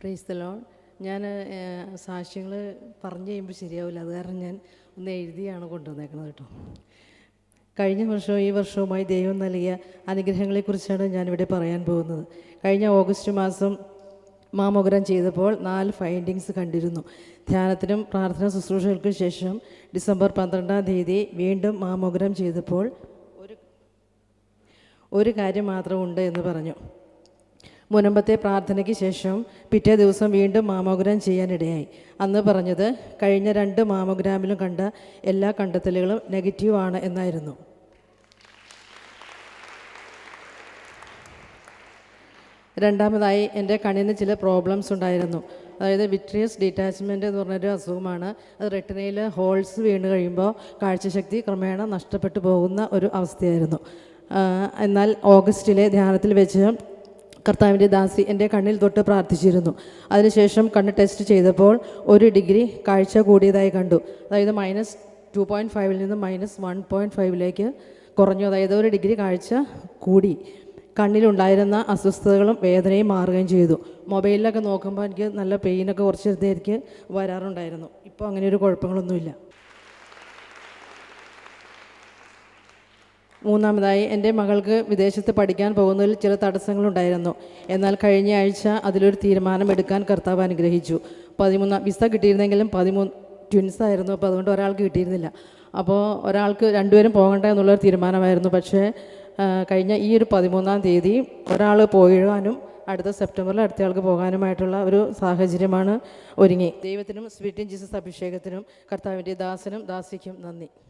Praise the loan ഞാൻ സാക്ഷ്യങ്ങൾ പറഞ്ഞു കഴിയുമ്പോൾ ശരിയാവില്ല. അത് കാരണം ഞാൻ ഒന്ന് എഴുതിയാണ് കൊണ്ടുവന്നേക്കുന്നത് കേട്ടോ. കഴിഞ്ഞ വർഷവും ഈ വർഷവുമായി ദൈവം നൽകിയ അനുഗ്രഹങ്ങളെക്കുറിച്ചാണ് ഞാനിവിടെ പറയാൻ പോകുന്നത്. കഴിഞ്ഞ ഓഗസ്റ്റ് മാസം മാമോഗ്രാം ചെയ്തപ്പോൾ നാല് ഫൈൻഡിങ്സ് കണ്ടിരുന്നു. ധ്യാനത്തിനും പ്രാർത്ഥന ശുശ്രൂഷകൾക്കും ശേഷം ഡിസംബർ പന്ത്രണ്ടാം തീയതി വീണ്ടും മാമോഗ്രാം ചെയ്തപ്പോൾ ഒരു ഒരു കാര്യം മാത്രമുണ്ട് എന്ന് പറഞ്ഞു. മുനമ്പത്തെ പ്രാർത്ഥനയ്ക്ക് ശേഷം പിറ്റേ ദിവസം വീണ്ടും മാമോഗ്രാം ചെയ്യാനിടയായി. അന്ന് പറഞ്ഞത് കഴിഞ്ഞ രണ്ട് മാമോഗ്രാമിലും കണ്ട എല്ലാ കണ്ടെത്തലുകളും നെഗറ്റീവാണ് എന്നായിരുന്നു. രണ്ടാമതായി എന്റെ കണ്ണിന് ചില പ്രോബ്ലംസ് ഉണ്ടായിരുന്നു. അതായത് വിട്രിയസ് ഡിറ്റാച്ച്മെന്റ് എന്ന് പറഞ്ഞൊരു അസുഖമാണ്. അത് റെട്ടിനയിൽ ഹോൾസ് വീണ് കഴിയുമ്പോൾ കാഴ്ചശക്തി ക്രമേണ നഷ്ടപ്പെട്ടു പോകുന്ന ഒരു അവസ്ഥയായിരുന്നു. എന്നാൽ ഓഗസ്റ്റിലെ ധ്യാനത്തിൽ വെച്ച് കർത്താവിന്റെ ദാസി എന്റെ കണ്ണിൽ തൊട്ട് പ്രാർത്ഥിച്ചിരുന്നു. അതിനുശേഷം കണ്ണ് ടെസ്റ്റ് ചെയ്തപ്പോൾ ഒരു ഡിഗ്രി കാഴ്ച കൂടിയതായി കണ്ടു. അതായത് മൈനസ് ടു പോയിന്റ് ഫൈവിൽ നിന്ന് മൈനസ് വൺ പോയിന്റ് ഫൈവിലേക്ക് കുറഞ്ഞു. അതായത് ഒരു ഡിഗ്രി കാഴ്ച കൂടി. കണ്ണിലുണ്ടായിരുന്ന അസ്വസ്ഥതകളും വേദനയും മാറുകയും ചെയ്തു. മൊബൈലിലൊക്കെ നോക്കുമ്പോൾ എനിക്ക് നല്ല പെയിനൊക്കെ കുറച്ച് എനിക്ക് വരാറുണ്ടായിരുന്നു. ഇപ്പോൾ അങ്ങനെ ഒരു കുഴപ്പങ്ങളൊന്നുമില്ല. മൂന്നാമതായി എന്റെ മകൾക്ക് വിദേശത്ത് പഠിക്കാൻ പോകുന്നതിൽ ചില തടസ്സങ്ങളുണ്ടായിരുന്നു. എന്നാൽ കഴിഞ്ഞ ആഴ്ച അതിലൊരു തീരുമാനമെടുക്കാൻ കർത്താവ് അനുഗ്രഹിച്ചു. പതിമൂന്നാം വിസ കിട്ടിയിരുന്നെങ്കിലും പതിമൂന്ന് ട്വിൻസ് ആയിരുന്നു. അപ്പോൾ അതുകൊണ്ട് ഒരാൾക്ക് കിട്ടിയിരുന്നില്ല. അപ്പോൾ ഒരാൾക്ക് രണ്ടുപേരും പോകണ്ട എന്നുള്ളൊരു തീരുമാനമായിരുന്നു. പക്ഷേ കഴിഞ്ഞ ഈ ഒരു പതിമൂന്നാം തീയതി ഒരാൾ പോയിടാനും അടുത്ത സെപ്റ്റംബറിൽ അടുത്ത ആൾക്ക് പോകാനുമായിട്ടുള്ള ഒരു സാഹചര്യമാണ് ഒരുങ്ങി. ദൈവത്തിനും സ്വീറ്റിൻ ജീസസ് അഭിഷേകത്തിനും കർത്താവിന്റെ ദാസനും ദാസിക്കും നന്ദി.